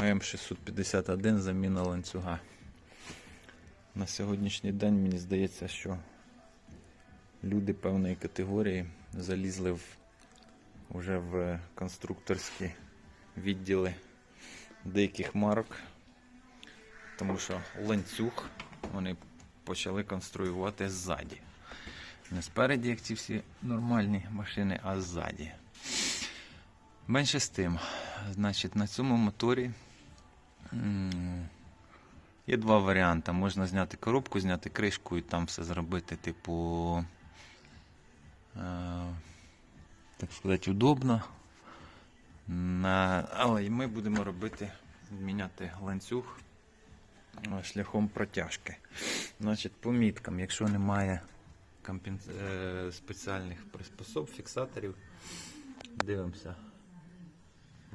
АМ651 заміна ланцюга. На сьогоднішній день мені здається, що люди певної категорії залізли в, вже в конструкторські відділи деяких марок, тому що ланцюг вони почали конструювати ззаді. Не спереді, як ці всі нормальні машини, а ззаді. Менше з тим, значить, на цьому моторі є два варіанти. Можна зняти коробку, зняти кришку і там все зробити, типу, е, так сказати, удобно. На... Але ми будемо робити, міняти ланцюг е, шляхом протяжки. Значить, по міткам, якщо немає компенс... е, спеціальних приспособ, фіксаторів, дивимося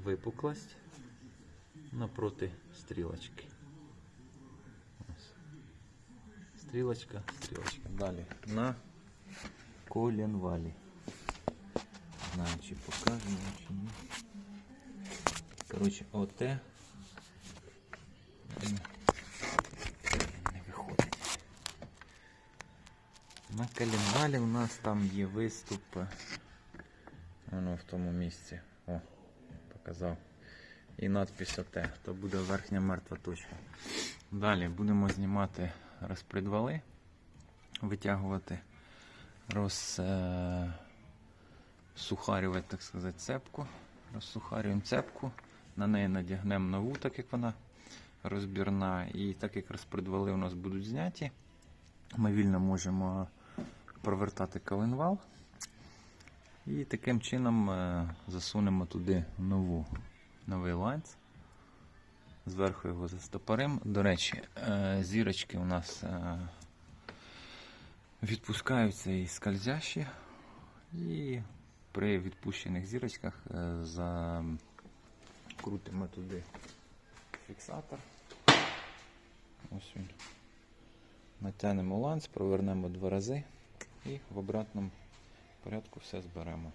випуклость напроти стрілочки. Ось. Стрілочка, стрілочка. Далі на коленвалі. Знаю, чи покажемо, чи ні. Коротше, ОТ не виходить. На коленвалі у нас там є виступ. Воно в тому місці. О, показав. І надпись ОТ. То буде верхня мертва точка. Далі будемо знімати розпредвали, витягувати, розсухарювати, так сказати, цепку. Розсухарюємо цепку, на неї надягнемо нову, так як вона розбірна. І так як розпредвали у нас будуть зняті, ми вільно можемо провертати коленвал. І таким чином е, засунемо туди нову, новий ланц. Зверху його застопоримо. До речі, е, зірочки у нас е, відпускаються і скользящі. І при відпущених зірочках е, закрутимо туди фіксатор. Ось він. Натягнемо ланц, провернемо два рази і в обратному порядку все зберемо.